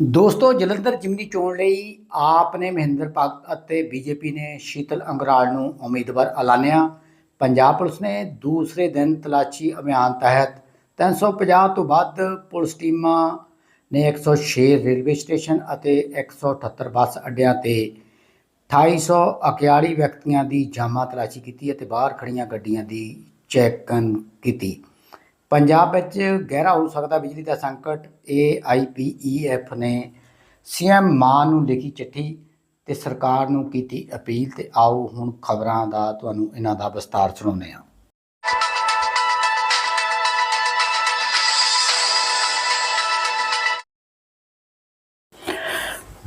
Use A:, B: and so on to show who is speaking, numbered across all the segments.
A: ਦੋਸਤੋ, ਜਲੰਧਰ ਜਿਮਨੀ ਚੋਣ ਲਈ ਆਪ ਨੇ ਮਹਿੰਦਰ ਭਗਤ ਅਤੇ ਬੀਜੇਪੀ ਨੇ ਸ਼ੀਤਲ ਅੰਗਰਾਲ ਨੂੰ ਉਮੀਦਵਾਰ ਐਲਾਨਿਆ। ਪੰਜਾਬ ਪੁਲਿਸ ਨੇ ਦੂਸਰੇ ਦਿਨ ਤਲਾਸ਼ੀ ਅਭਿਆਨ ਤਹਿਤ 350 ਤੋਂ ਵੱਧ ਪੁਲਿਸ ਟੀਮਾਂ ਨੇ 106 ਰੇਲਵੇ ਸਟੇਸ਼ਨ ਅਤੇ 178 ਬੱਸ ਅੱਡਿਆਂ ਤੇ 2841 ਵਿਅਕਤੀਆਂ ਦੀ ਜਾਮਾ ਤਲਾਸ਼ੀ ਕੀਤੀ ਅਤੇ ਬਾਹਰ ਖੜੀਆਂ ਗੱਡੀਆਂ ਦੀ ਚੈਕਿੰਗ ਕੀਤੀ। ਪੰਜਾਬ ਵਿੱਚ ਗਹਿਰਾ ਹੋ ਸਕਦਾ ਬਿਜਲੀ ਦਾ ਸੰਕਟ AIPEF ਨੇ ਸੀਐਮ ਮਾਨ ਨੂੰ ਲਿਖੀ ਚਿੱਠੀ ਤੇ ਸਰਕਾਰ ਨੂੰ ਕੀਤੀ ਅਪੀਲ ਤੇ ਆਓ ਹੁਣ ਖਬਰਾਂ ਦਾ ਤੁਹਾਨੂੰ ਇਹਨਾਂ ਦਾ ਵਿਸਤਾਰ ਸੁਣਾਉਂਦੇ ਹਾਂ।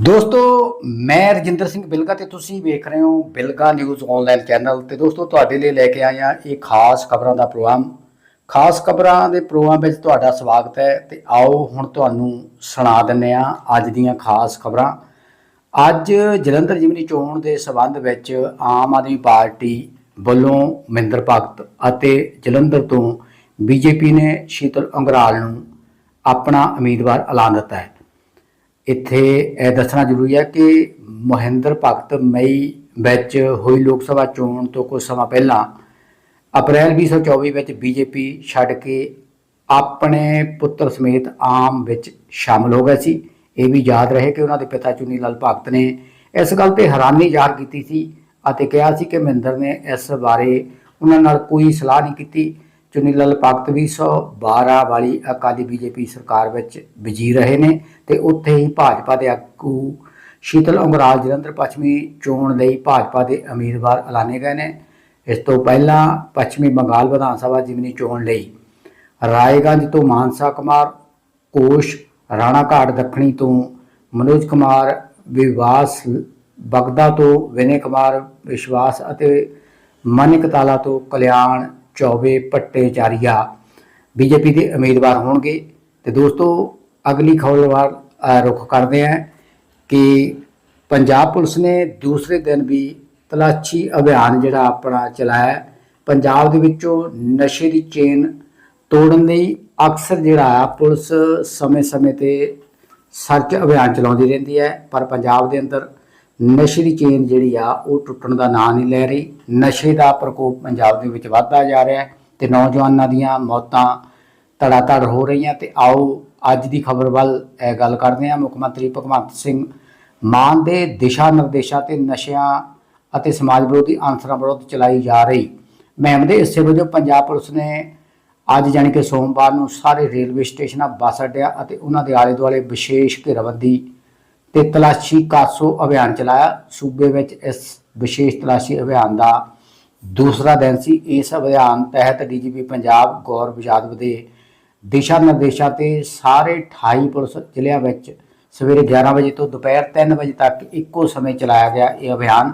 A: ਦੋਸਤੋ, ਮੈਂ ਰਜਿੰਦਰ ਸਿੰਘ ਬਿਲਗਾ ਤੇ ਤੁਸੀਂ ਵੇਖ ਰਹੇ ਹੋ ਬਿਲਗਾ ਨਿਊਜ਼ ਆਨਲਾਈਨ ਚੈਨਲ ਤੇ ਦੋਸਤੋ, ਤੁਹਾਡੇ ਲਈ ਲੈ ਕੇ ਆਇਆ ਇਹ ਖਾਸ ਖਬਰਾਂ ਦਾ ਪ੍ਰੋਗਰਾਮ ਖਾਸ ਖਬਰਾਂ ਦੇ ਪ੍ਰੋਗਰਾਮ ਵਿੱਚ ਤੁਹਾਡਾ ਸਵਾਗਤ ਹੈ ਤੇ ਆਓ ਹੁਣ ਤੁਹਾਨੂੰ ਸੁਣਾ ਦਿੰਨੇ ਆ ਅੱਜ ਦੀਆਂ ਖਾਸ ਖਬਰਾਂ। ਅੱਜ ਜਲੰਧਰ ਜਿਮਨੀ ਚੋਣ ਦੇ ਸਬੰਧ ਵਿੱਚ ਆਮ ਆਦਮੀ ਪਾਰਟੀ ਵੱਲੋਂ ਮਹਿੰਦਰ ਭਗਤ ਅਤੇ ਜਲੰਧਰ ਤੋਂ ਬੀਜੇਪੀ ਨੇ ਸ਼ੀਤਲ ਅੰਗਰਾਲ ਨੂੰ ਆਪਣਾ ਉਮੀਦਵਾਰ ਐਲਾਨ ਦਿੱਤਾ ਹੈ। ਇੱਥੇ ਇਹ ਦੱਸਣਾ ਜ਼ਰੂਰੀ ਹੈ ਕਿ ਮਹਿੰਦਰ ਭਗਤ ਮਈ ਵਿੱਚ ਹੋਈ ਲੋਕ ਸਭਾ ਚੋਣ ਤੋਂ ਕੁਝ ਸਮਾਂ ਪਹਿਲਾਂ ਅਪ੍ਰੈਲ 2024 ਵਿੱਚ ਬੀਜੇਪੀ ਛੱਡ ਕੇ ਆਪਣੇ ਪੁੱਤਰ ਸਮੇਤ ਆਮ ਵਿੱਚ ਸ਼ਾਮਲ ਹੋ ਗਏ ਸੀ। ਇਹ ਵੀ ਯਾਦ ਰਹੇ ਕਿ ਉਹਨਾਂ ਦੇ ਪਿਤਾ ਚੁਨੀ ਲਾਲ ਭਗਤ ਨੇ ਇਸ ਗੱਲ ਤੇ ਹੈਰਾਨੀ ਜ਼ਾਹਰ ਕੀਤੀ ਸੀ ਅਤੇ ਕਿਹਾ ਸੀ ਕਿ ਮਹਿੰਦਰ ਨੇ ਇਸ ਬਾਰੇ ਉਹਨਾਂ ਨਾਲ ਕੋਈ ਸਲਾਹ ਨਹੀਂ ਕੀਤੀ। ਚੁਨੀ ਲਾਲ ਭਗਤ ਵੀ 112 ਵਾਲੀ ਅਕਾਲੀ ਬੀਜੇਪੀ ਸਰਕਾਰ ਵਿੱਚ ਵਜ਼ੀਰ ਰਹੇ ਨੇ ਤੇ ਉੱਥੇ ਹੀ ਭਾਜਪਾ ਦੇ ਆਗੂ ਸ਼ੀਤਲ ਅੰਗਰਾਜ ਜਲੰਧਰ ਪੱਛਮੀ ਚੋਣ ਲਈ ਭਾਜਪਾ ਦੇ ਉਮੀਦਵਾਰ ਐਲਾਨੇ ਗਏ ਨੇ। ਇਸ ਤੋਂ ਪਹਿਲਾਂ ਪੱਛਮੀ ਬੰਗਾਲ ਵਿਧਾਨ ਸਭਾ ਜਿਮਨੀ ਚੋਣ ਲਈ ਰਾਏਗੰਜ ਤੋਂ ਮਾਨਸਾ ਕੁਮਾਰ ਕੋਸ਼ ਰਾਣਾ ਘਾਟ ਦੱਖਣੀ ਤੋਂ ਮਨੋਜ ਕੁਮਾਰ ਵਿਵਾਸ ਬਗਦਾ ਤੋਂ ਵਿਨੇ ਕੁਮਾਰ ਵਿਸ਼ਵਾਸ ਅਤੇ ਮਨਿਕ ਤਾਲਾ ਤੋਂ ਕਲਿਆਣ ਚੌਬੇ ਪੱਟੇਚਾਰੀਆ ਬੀਜੇਪੀ ਦੇ ਉਮੀਦਵਾਰ ਹੋਣਗੇ। ਤੇ ਦੋਸਤੋ ਅਗਲੀ ਖਬਰ ਵੱਲ ਅ, ਰੁਖ ਕਰਦੇ ਹਾਂ ਕਿ ਪੰਜਾਬ ਪੁਲਿਸ ਨੇ ਦੂਸਰੇ ਦਿਨ ਵੀ ਤਲਾਸ਼ੀ ਅਭਿਆਨ ਜਿਹੜਾ ਆਪਣਾ ਚਲਾਇਆ ਪੰਜਾਬ ਦੇ ਵਿੱਚੋਂ ਨਸ਼ੇ ਦੀ ਚੇਨ ਤੋੜਨ ਲਈ ਅਕਸਰ ਜਿਹੜਾ ਆ ਪੁਲਿਸ ਸਮੇਂ-ਸਮੇਂ ਤੇ ਸਰਚ ਅਭਿਆਨ ਚਲਾਉਂਦੀ ਰਹਿੰਦੀ ਹੈ। ਪਰ ਪੰਜਾਬ ਦੇ ਅੰਦਰ ਨਸ਼ੇ ਦੀ ਚੇਨ ਜਿਹੜੀ ਆ, ਉਹ ਟੁੱਟਣ ਦਾ ਨਾਂ ਨਹੀਂ ਲੈ ਰਹੀ। ਨਸ਼ੇ ਦਾ ਪ੍ਰਕੋਪ ਪੰਜਾਬ ਦੇ ਵਿੱਚ ਵੱਧਦਾ ਜਾ ਰਿਹਾ ਹੈ ਤੇ ਨੌਜਵਾਨਾਂ ਦੀਆਂ ਮੌਤਾਂ ਧੜਾਧੜ ਹੋ ਰਹੀਆਂ। ਤੇ ਆਓ ਅੱਜ ਦੀ ਖਬਰ ਵੱਲ ਇਹ ਗੱਲ ਕਰਦੇ ਹਾਂ। ਮੁੱਖ ਮੰਤਰੀ ਭਗਵੰਤ ਸਿੰਘ ਮਾਨ ਦੇ ਦਿਸ਼ਾ ਨਿਰਦੇਸ਼ਾਂ ਤੇ ਨਸ਼ਿਆਂ ਅਤੇ ਸਮਾਜ ਵਿਰੋਧੀ ਅਨਸਰਾਂ ਵਿਰੁੱਧ ਚਲਾਈ ਜਾ ਰਹੀ। ਮਹਿਮ ਦੇ ਹਿੱਸੇ ਵਜੋਂ ਪੰਜਾਬ ਪੁਲਿਸ ਨੇ ਅੱਜ ਜਾਣੀ ਕਿ ਸੋਮਵਾਰ ਨੂੰ ਸਾਰੇ ਰੇਲਵੇ ਸਟੇਸ਼ਨਾਂ, ਬੱਸ ਅੱਡਿਆਂ ਅਤੇ ਉਹਨਾਂ ਦੇ ਆਲੇ ਦੁਆਲੇ ਵਿਸ਼ੇਸ਼ ਘੇਰਾਬੰਦੀ ਤੇ ਤਲਾਸ਼ੀ ਕਾਸੋ ਅਭਿਆਨ ਚਲਾਇਆ। ਸੂਬੇ ਵਿੱਚ ਇਸ ਵਿਸ਼ੇਸ਼ ਤਲਾਸ਼ੀ ਅਭਿਆਨ ਦਾ ਦੂਸਰਾ ਦਿਨ ਸੀ। ਇਸ ਅਭਿਆਨ ਤਹਿਤ ਡੀਜੀਪੀ ਪੰਜਾਬ ਗੌਰਵ ਯਾਦਵ ਦੇ ਦਿਸ਼ਾ ਨਿਰਦੇਸ਼ਾਂ ਤੇ ਸਾਰੇ 28 ਪੁਲਿਸ ਜ਼ਿਲ੍ਹਿਆਂ ਵਿੱਚ ਸਵੇਰੇ 11 ਵਜੇ ਤੋਂ ਦੁਪਹਿਰ 3 ਵਜੇ ਤੱਕ ਇੱਕੋ ਸਮੇਂ ਚਲਾਇਆ ਗਿਆ ਇਹ ਅਭਿਆਨ।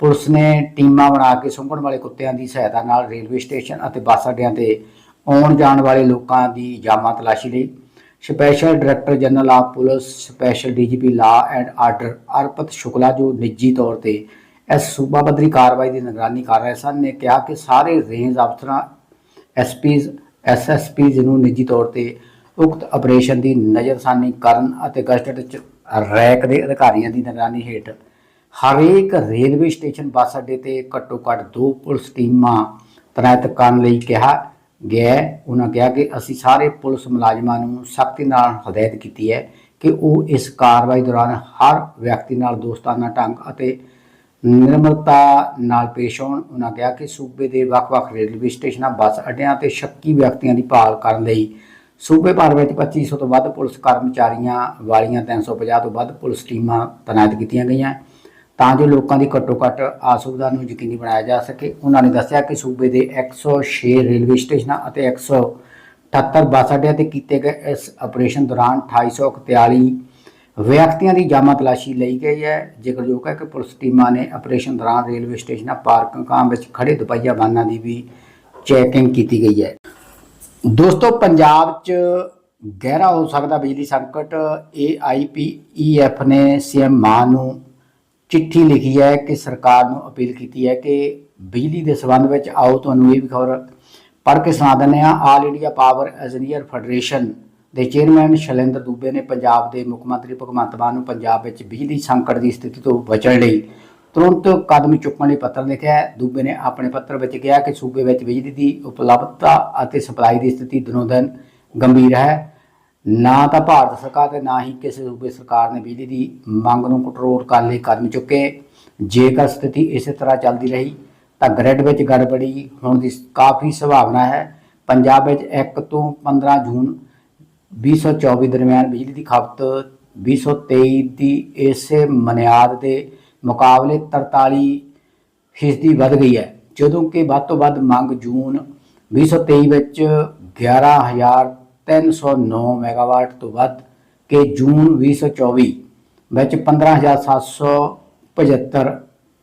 A: ਪੁਲਿਸ ਨੇ ਟੀਮਾਂ ਬਣਾ ਕੇ ਸੁੰਘਣ ਵਾਲੇ ਕੁੱਤਿਆਂ ਦੀ ਸਹਾਇਤਾ ਨਾਲ ਰੇਲਵੇ ਸਟੇਸ਼ਨ ਅਤੇ ਬੱਸ ਅੱਡਿਆਂ ਤੇ ਆਉਣ ਜਾਣ ਵਾਲੇ ਲੋਕਾਂ ਦੀ ਜਾਮਾ ਤਲਾਸ਼ੀ ਲਈ special director general of police, special DGP law and order Arpit Shukla ਜੋ ਨਿੱਜੀ ਤੌਰ ਤੇ ਇਸ ਸੂਬਾ ਪੱਧਰੀ ਕਾਰਵਾਈ ਦੀ ਨਿਗਰਾਨੀ ਕਰ ਰਹੇ ਸਨ, ਨੇ ਕਿਹਾ ਕਿ ਸਾਰੇ ਰੇਂਜ ਅਫਸਰਾਂ ਐਸਪੀਜ਼ ਐਸਐਸਪੀਜ਼ ਨੂੰ ਨਿੱਜੀ ਤੌਰ ਤੇ ਉਕਤ ਆਪਰੇਸ਼ਨ ਦੀ ਨਜ਼ਰਸਾਨੀ ਕਰਨ ਅਤੇ ਗਸਟਡ ਚ ਰੈਕ ਦੇ ਅਧਿਕਾਰੀਆਂ ਦੀ ਨਿਗਰਾਨੀ ਹੇਠ ਹਰੇਕ ਰੇਲਵੇ ਸਟੇਸ਼ਨ ਬੱਸ ਅੱਡੇ ਤੇ ਘੱਟੋ ਘੱਟ ਦੋ ਪੁਲਿਸ ਟੀਮਾਂ ਤੈਨਾਤ ਕਰਨ ਲਈ ਕਿਹਾ ਗਿਆ ਉਹਨਾਂ ਕਿਹਾ ਕਿ ਅਸੀਂ ਸਾਰੇ ਪੁਲਿਸ ਮੁਲਾਜ਼ਮਾਂ ਨੂੰ ਸਖਤੀ ਨਾਲ ਹਦਾਇਤ ਕੀਤੀ ਹੈ ਕਿ ਉਹ ਇਸ ਕਾਰਵਾਈ ਦੌਰਾਨ ਹਰ ਵਿਅਕਤੀ ਨਾਲ ਦੋਸਤਾਨਾ ਢੰਗ ਅਤੇ ਨਿਰਮਲਤਾ ਨਾਲ ਪੇਸ਼ ਆਉਣ ਉਹਨਾਂ ਕਿਹਾ ਕਿ ਸੂਬੇ ਦੇ ਵੱਖ-ਵੱਖ ਰੇਲਵੇ ਸਟੇਸ਼ਨਾਂ ਬੱਸ ਅੱਡਿਆਂ ਤੇ ਸ਼ੱਕੀ ਵਿਅਕਤੀਆਂ ਦੀ ਭਾਲ ਕਰਨ ਲਈ ਸੂਬੇ ਭਰ ਵਿੱਚ 2500 ਤੋਂ ਵੱਧ ਪੁਲਿਸ ਕਰਮਚਾਰੀਆਂ ਵਾਲੀਆਂ 350 ਤੋਂ ਵੱਧ ਪੁਲਿਸ ਟੀਮਾਂ ਤੈਨਾਤ ਕੀਤੀਆਂ ਗਈਆਂ। ਤਾਂ ਜੋ ਲੋਕਾਂ ਦੀ ਘੱਟੋ ਘੱਟ ਆਸੁਵਿਧਾ ਨੂੰ ਯਕੀਨੀ ਬਣਾਇਆ ਜਾ ਸਕੇ। ਉਹਨਾਂ ਨੇ ਦੱਸਿਆ ਕਿ ਸੂਬੇ ਦੇ 106 ਰੇਲਵੇ ਸਟੇਸ਼ਨਾਂ ਅਤੇ 178 ਬੱਸ ਅੱਡਿਆਂ ਤੇ ਕੀਤੇ ਗਏ ਇਸ ਆਪਰੇਸ਼ਨ ਦੌਰਾਨ 2841 ਵਿਅਕਤੀਆਂ ਦੀ ਜਾਮਾ ਤਲਾਸ਼ੀ ਲਈ ਗਈ ਹੈ। ਜ਼ਿਕਰਯੋਗ ਹੈ ਕਿ ਪੁਲਿਸ ਟੀਮਾਂ ਨੇ ਆਪਰੇਸ਼ਨ ਦੌਰਾਨ ਰੇਲਵੇ ਸਟੇਸ਼ਨਾਂ ਪਾਰਕਿੰਗਾਂ ਵਿੱਚ ਖੜੇ ਦੁਪਹੀਆ ਵਾਹਨਾਂ ਦੀ ਵੀ ਚੈਕਿੰਗ ਕੀਤੀ ਗਈ ਹੈ। ਦੋਸਤੋ, ਪੰਜਾਬ 'ਚ ਗਹਿਰਾ ਹੋ ਸਕਦਾ ਬਿਜਲੀ ਸੰਕਟ। AIPEF ਨੇ ਸੀਐਮ ਮਾਨ ਨੂੰ ਚਿੱਠੀ ਲਿਖੀ ਹੈ ਕਿ ਸਰਕਾਰ ਨੂੰ ਅਪੀਲ ਕੀਤੀ ਹੈ ਕਿ ਬਿਜਲੀ ਦੇ ਸਬੰਧ ਵਿੱਚ ਆਓ, ਤੁਹਾਨੂੰ ਇਹ ਵੀ ਖਬਰ ਪੜ੍ਹ ਕੇ ਸੁਣਾ ਦਿੰਦੇ ਹਾਂ। All India power engineer federation ਦੇ ਚੇਅਰਮੈਨ ਸ਼ੈਲੇਂਦਰ ਦੂਬੇ ਨੇ ਪੰਜਾਬ ਦੇ ਮੁੱਖ ਮੰਤਰੀ ਭਗਵੰਤ ਮਾਨ ਨੂੰ ਪੰਜਾਬ ਵਿੱਚ ਬਿਜਲੀ ਸੰਕਟ ਦੀ ਸਥਿਤੀ ਤੋਂ ਬਚਣ ਲਈ ਤੁਰੰਤ ਕਦਮ ਚੁੱਕਣ ਲਈ ਪੱਤਰ ਲਿਖਿਆ ਦੂਬੇ ਨੇ ਆਪਣੇ ਪੱਤਰ ਵਿੱਚ ਕਿਹਾ ਕਿ ਸੂਬੇ ਵਿੱਚ ਬਿਜਲੀ ਦੀ ਉਪਲਬਧਤਾ ਅਤੇ ਸਪਲਾਈ ਦੀ ਸਥਿਤੀ ਦਿਨੋ ਦਿਨ ਗੰਭੀਰ ਹੈ। ਨਾ ਤਾਂ ਭਾਰਤ ਸਰਕਾਰ ਤੇ ਨਾ ਹੀ ਕਿਸੇ ਸੂਬੇ ਸਰਕਾਰ ਨੇ ਬਿਜਲੀ ਦੀ ਮੰਗ ਨੂੰ ਕੰਟਰੋਲ ਕਰਨ ਲਈ ਕਦਮ ਚੁੱਕੇ। ਜੇਕਰ ਸਥਿਤੀ ਇਸੇ ਤਰ੍ਹਾਂ ਚੱਲਦੀ ਰਹੀ, ਤਾਂ ਗ੍ਰਿਡ ਵਿੱਚ ਗੜਬੜੀ ਹੋਣ ਦੀ ਕਾਫੀ ਸੰਭਾਵਨਾ ਹੈ। ਪੰਜਾਬ ਵਿੱਚ 1 ਤੋਂ 15 ਜੂਨ 2024 ਦਰਮਿਆਨ ਬਿਜਲੀ ਦੀ ਖਪਤ 2023 ਦੀ ਇਸੇ ਮਨਿਆਦ ਦੇ ਮੁਕਾਬਲੇ 43 ਫੀਸਦੀ ਵੱਧ ਗਈ ਹੈ। ਜਦੋਂ ਕਿ ਵੱਧ ਤੋਂ ਵੱਧ ਮੰਗ ਜੂਨ 2023 ਵਿੱਚ 11309 ਮੈਗਾਵਾਟ ਤੋਂ ਵੱਧ ਕਿ ਜੂਨ 2024 ਵਿੱਚ 15775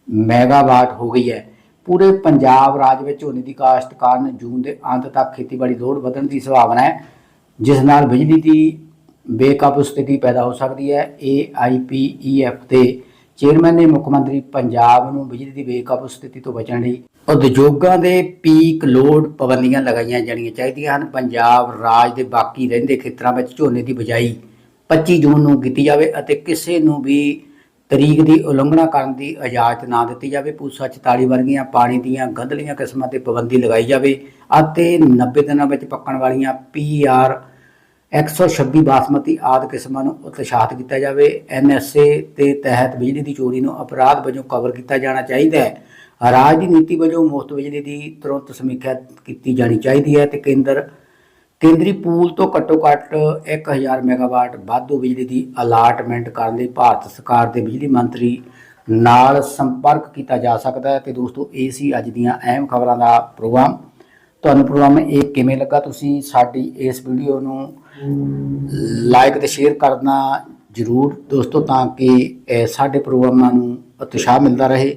A: ਮੈਗਾਵਾਟ ਹੋ ਗਈ ਹੈ। ਪੂਰੇ ਪੰਜਾਬ ਰਾਜ ਵਿੱਚ ਝੋਨੇ ਦੀ ਕਾਸ਼ਤ ਕਾਰਨ ਜੂਨ ਦੇ ਅੰਤ ਤੱਕ ਖੇਤੀਬਾੜੀ ਲੋੜ ਵਧਣ ਦੀ ਸੰਭਾਵਨਾ ਹੈ, ਜਿਸ ਨਾਲ ਬਿਜਲੀ ਦੀ ਬੇਕਾਬੂ ਸਥਿਤੀ ਪੈਦਾ ਹੋ ਸਕਦੀ ਹੈ। AIPEF ਦੇ ਚੇਅਰਮੈਨ ਨੇ ਮੁੱਖ ਮੰਤਰੀ ਪੰਜਾਬ ਨੂੰ ਬਿਜਲੀ ਦੀ ਬੇਕਾਬੂ ਸਥਿਤੀ ਤੋਂ ਬਚਣ ਲਈ ਉਦਯੋਗਾਂ ਦੇ ਪੀਕ ਲੋਡ ਪਾਬੰਦੀਆਂ ਲਗਾਈਆਂ ਜਾਣੀਆਂ ਚਾਹੀਦੀਆਂ ਹਨ। ਪੰਜਾਬ ਰਾਜ ਦੇ ਬਾਕੀ ਰਹਿੰਦੇ ਖੇਤਰਾਂ ਵਿੱਚ ਝੋਨੇ ਦੀ ਬਿਜਾਈ 25 ਜੂਨ ਨੂੰ ਕੀਤੀ ਜਾਵੇ ਅਤੇ ਕਿਸੇ ਨੂੰ ਵੀ ਤਰੀਕ ਦੀ ਉਲੰਘਣਾ ਕਰਨ ਦੀ ਇਜਾਜ਼ਤ ਨਾ ਦਿੱਤੀ ਜਾਵੇ। ਪੂਸਾ 44 ਵਰਗੀਆਂ ਪਾਣੀ ਦੀਆਂ ਗੰਧਲੀਆਂ ਕਿਸਮਾਂ ਤੇ ਪਾਬੰਦੀ ਲਗਾਈ ਜਾਵੇ ਅਤੇ 90 ਦਿਨਾਂ ਵਿੱਚ ਪੱਕਣ ਵਾਲੀਆਂ PR 126 ਬਾਸਮਤੀ ਆਦਿ ਕਿਸਮਾਂ ਨੂੰ ਉਤਸ਼ਾਹਿਤ ਕੀਤਾ ਜਾਵੇ। ਐਨਐਸਏ ਦੇ ਤਹਿਤ ਬਿਜਲੀ ਦੀ ਚੋਰੀ ਨੂੰ ਅਪਰਾਧ ਵਜੋਂ ਕਵਰ ਕੀਤਾ ਜਾਣਾ ਚਾਹੀਦਾ ਹੈ। ਰਾਜ ਦੀ ਨੀਤੀ ਵਜੋਂ ਮੁਫਤ ਬਿਜਲੀ ਦੀ ਤੁਰੰਤ ਸਮੀਖਿਆ ਕੀਤੀ ਜਾਣੀ ਚਾਹੀਦੀ ਹੈ ਤੇ ਕੇਂਦਰ, ਕੇਂਦਰੀ ਪੂਲ ਤੋਂ ਘੱਟੋ ਘੱਟ 1000 ਮੈਗਾਵਾਟ ਵਾਧੂ ਬਿਜਲੀ ਦੀ ਅਲਾਟਮੈਂਟ ਕਰਨ ਲਈ ਭਾਰਤ ਸਰਕਾਰ ਦੇ ਬਿਜਲੀ ਮੰਤਰੀ ਨਾਲ ਸੰਪਰਕ ਕੀਤਾ ਜਾ ਸਕਦਾ ਹੈ। ਤੇ ਦੋਸਤੋ, ਇਹ ਸੀ ਅੱਜ ਦੀਆਂ ਅਹਿਮ ਖਬਰਾਂ ਦਾ ਪ੍ਰੋਗਰਾਮ। ਤੁਹਾਨੂੰ ਪ੍ਰੋਗਰਾਮ ਇਹ ਕਿਵੇਂ ਲੱਗਾ? ਤੁਸੀਂ ਸਾਡੀ ਇਸ ਵੀਡੀਓ ਨੂੰ ਲਾਈਕ ਤੇ ਸ਼ੇਅਰ ਕਰਨਾ ਜਰੂਰ ਦੋਸਤੋ, ਤਾਂ ਕਿ ਸਾਡੇ ਪ੍ਰੋਗਰਾਮਾਂ ਨੂੰ ਉਤਸ਼ਾਹ ਮਿਲਦਾ ਰਹੇ।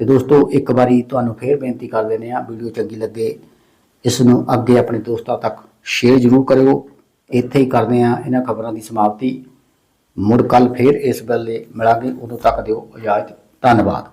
A: ਤੇ ਦੋਸਤੋ, ਇੱਕ ਵਾਰੀ ਤੁਹਾਨੂੰ ਫੇਰ ਬੇਨਤੀ ਕਰ ਦਿੰਦੇ ਆ ਵੀਡੀਓ ਚੰਗੀ ਲੱਗੇ, ਇਸ ਨੂੰ ਅੱਗੇ ਆਪਣੇ ਦੋਸਤਾਂ ਤੱਕ ਸ਼ੇਅਰ ਜਰੂਰ ਕਰਿਓ। ਇੱਥੇ ਹੀ ਕਰਦੇ ਆ ਇਹਨਾਂ ਖਬਰਾਂ ਦੀ ਸਮਾਪਤੀ। ਮੁੜ ਕੱਲ ਫੇਰ ਇਸ ਵੇਲੇ ਮਿਲਾਂਗੇ। ਉਦੋਂ ਤੱਕ ਦਿਓ ਇਜਾਜ਼ਤ। ਧੰਨਵਾਦ।